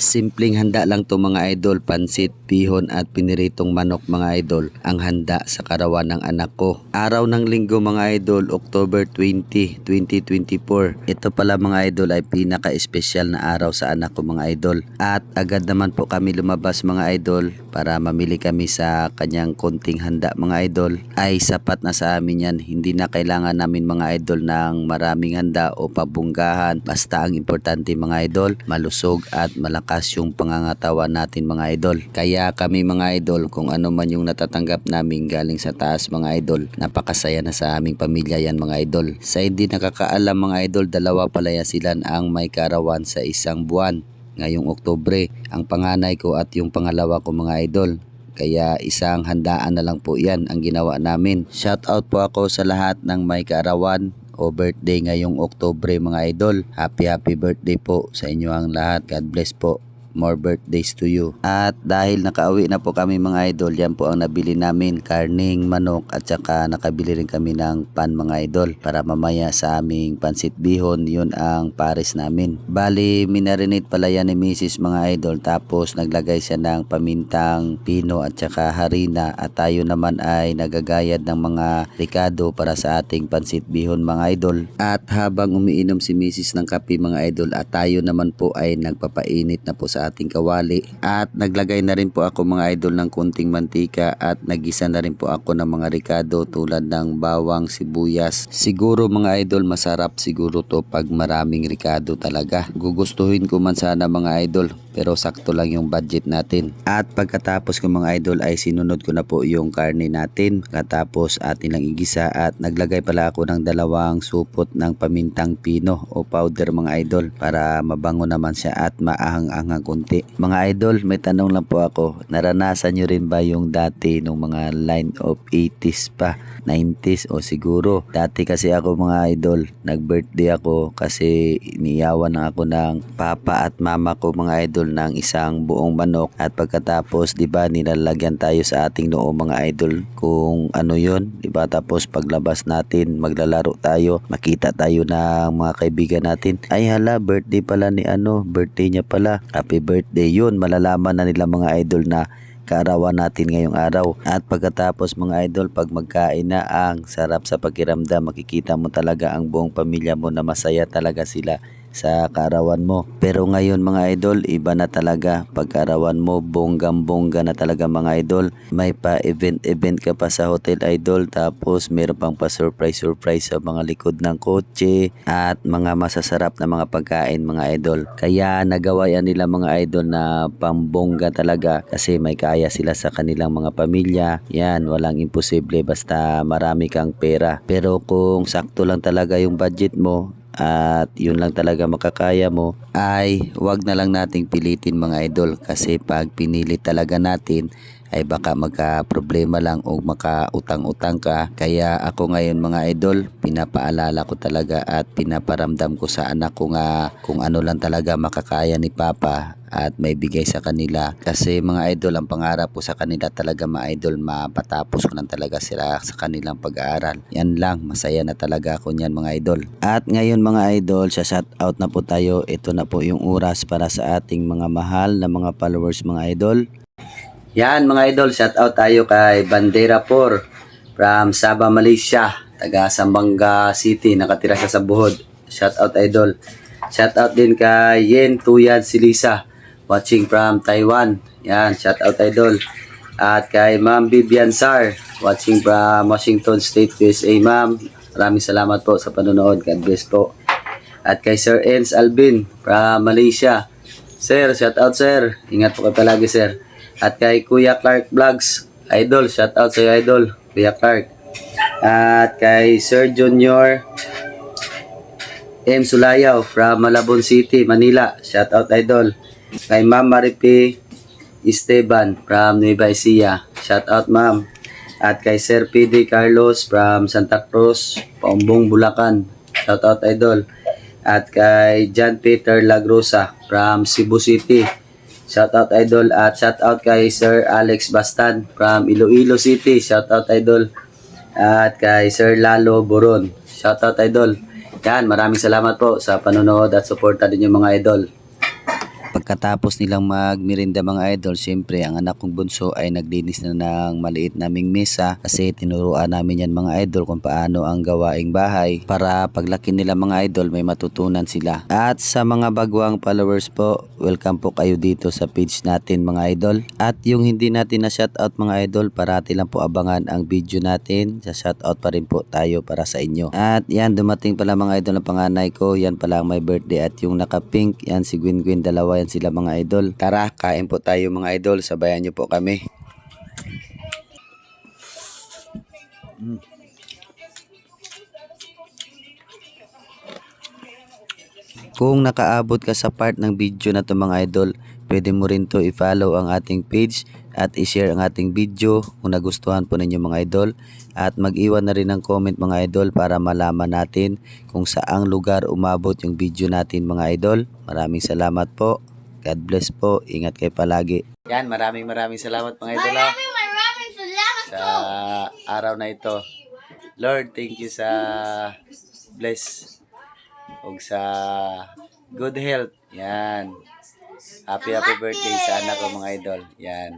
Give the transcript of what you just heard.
Simpleng handa lang to mga idol, pansit, pihon at piniritong manok mga idol ang handa sa karawan ng anak ko. Araw ng linggo mga idol, October 20, 2024. Ito pala mga idol ay pinaka-espesyal na araw sa anak ko mga idol. At agad naman po kami lumabas mga idol para mamili kami sa kanyang konting handa mga idol. Ay sapat na sa amin yan. Hindi na kailangan namin mga idol ng maraming handa o pabunggahan. Basta ang importante mga idol, malusog at malakas yung pangangatawan natin mga idol. Kaya kami mga idol, kung ano man yung natatanggap namin galing sa taas mga idol, napakasaya na sa aming pamilya yan mga idol. Sa hindi nakakaalam mga idol, dalawa palayasilan ang may karawan sa isang buwan. Ngayong Oktubre, ang panganay ko at yung pangalawa ko mga idol. Kaya isang handaan na lang po yan ang ginawa namin. Shout out po ako sa lahat ng may kaarawan o birthday ngayong Oktubre mga idol. Happy happy birthday po sa inyo ang lahat. God bless po. More birthdays to you. At dahil nakauwi na po kami mga idol, yan po ang nabili namin, karning manok at saka nakabili rin kami ng pan mga idol para mamaya sa aming pansit bihon, yun ang pares namin. Bali, minarinate pala yan ni Mrs. mga idol tapos naglagay siya ng pamintang pino at saka harina at tayo naman ay nagagayad ng mga ricado para sa ating pansit bihon mga idol. At habang umiinom si Mrs. ng kape mga idol at tayo naman po ay nagpapainit na po sa ating kawali at naglagay na rin po ako mga idol ng kunting mantika at nagisa na rin po ako ng mga ricado tulad ng bawang, sibuyas. Siguro mga idol masarap siguro to pag maraming ricado talaga. Gugustuhin ko man sana mga idol pero sakto lang yung budget natin. At pagkatapos ko mga idol ay sinunod ko na po yung karne natin. Katapos atin lang igisa at naglagay pala ako ng dalawang supot ng pamintang pino o powder mga idol para mabango naman siya at maahang-ahang konti. Mga idol, may tanong lang po ako. Naranasan nyo rin ba yung dati nung mga line of 80s pa, 90s o siguro? Dati kasi ako mga idol, nag-birthday ako kasi iniyawan ako ng papa at mama ko mga idol ng isang buong manok. At pagkatapos 'di ba nilalagyan tayo sa ating noo mga idol kung ano 'yon 'di ba? Tapos paglabas natin maglalaro tayo makita tayo ng mga kaibigan natin. Ay hala birthday pala ni ano birthday niya pala. Happy birthday yun. Malalaman na nila mga idol na kaarawan natin ngayong araw. At pagkatapos mga idol, pag magkain na ang sarap sa pakiramdam, makikita mo talaga ang buong pamilya mo na masaya talaga sila sa kaarawan mo. Pero ngayon mga idol, iba na talaga. Pag kaarawan mo, bonggam-bongga na talaga mga idol. May pa event-event ka pa sa hotel idol. Tapos meron pang pa surprise-surprise sa mga likod ng kotse. At mga masasarap na mga pagkain mga idol. Kaya nagawa yan nila mga idol na pambongga talaga. Kasi may kaya sila sa kanilang mga pamilya. Yan, walang imposible basta marami kang pera. Pero kung sakto lang talaga yung budget mo, at yun lang talaga makakaya mo ay wag na lang nating pilitin mga idol. Kasi pag pinilit talaga natin ay baka magka problema lang o makautang-utang ka. Kaya ako ngayon mga idol pinapaalala ko talaga at pinaparamdam ko sa anak ko nga kung ano lang talaga makakaya ni papa at may bigay sa kanila. Kasi mga idol ang pangarap ko sa kanila talaga mga idol mapatapos ko lang talaga sila sa kanilang pag-aaral. Yan lang masaya na talaga ako niyan mga idol. At ngayon mga idol sa shout out na po tayo ito na po yung oras para sa ating mga mahal na mga followers mga idol yan mga idol shout out tayo kay Bandera 4 from Sabah Malaysia taga Sambanga City nakatira siya sa Buhod shout out idol shout out din kay Yen Tuyan Silisa watching from Taiwan. Yan, shout out idol. At kay Ma'am Vivian Sar, watching from Washington State, USA, Ma'am. Maraming salamat po sa panonood. God bless po. At kay Sir Ens Albin from Malaysia. Sir, shout out sir. Ingat po kayo palagi sir. At kay Kuya Clark Vlogs, idol, shout out sa idol, Kuya Clark. At kay Sir Junior M. Sulayaw from Malabon City, Manila. Shout out idol kay Ma'am Maripi Esteban from Nueva Ecija. Shout out ma'am. At kay Sir PD Carlos from Santa Cruz, Paumbong, Bulacan. Shout out idol. At kay John Peter Lagrosa from Cebu City. Shout out idol at shout out kay Sir Alex Bastan from Iloilo City. Shout out idol. At kay Sir Lalo Boron. Shout out idol. Yan, maraming salamat po sa panonood at suporta din yung mga idol. Pagkatapos nilang magmirinda mga idol, syempre ang anak kong bunso ay naglinis na ng maliit naming mesa kasi tinuruan namin yan mga idol kung paano ang gawaing bahay para paglaki nila mga idol may matutunan sila. At sa mga bagwang followers po, welcome po kayo dito sa page natin mga idol. At yung hindi natin na shoutout mga idol, parati lang po abangan ang video natin. Sa shoutout pa rin po tayo para sa inyo. At yan, dumating pala mga idol ng panganay ko. Yan pala ang my birthday at yung naka-pink, yan si Gwyn Gwyn, dalawa yan sila mga idol. Tara, kain po tayo mga idol. Sabayan niyo po kami. Kung nakaabot ka sa part ng video na to mga idol, pwede mo rin to i-follow ang ating page at i-share ang ating video kung nagustuhan po ninyo mga idol at mag-iwan na rin ng comment mga idol para malaman natin kung saang lugar umabot yung video natin mga idol. Maraming salamat po. God bless po. Ingat kayo palagi. Yan, maraming maraming salamat mga idol. ah, Maraming maraming salamat sa po. araw na ito. Lord, thank you sa bless ug sa good health. Yan. Happy happy birthday sa anak ko mga idol. Yan.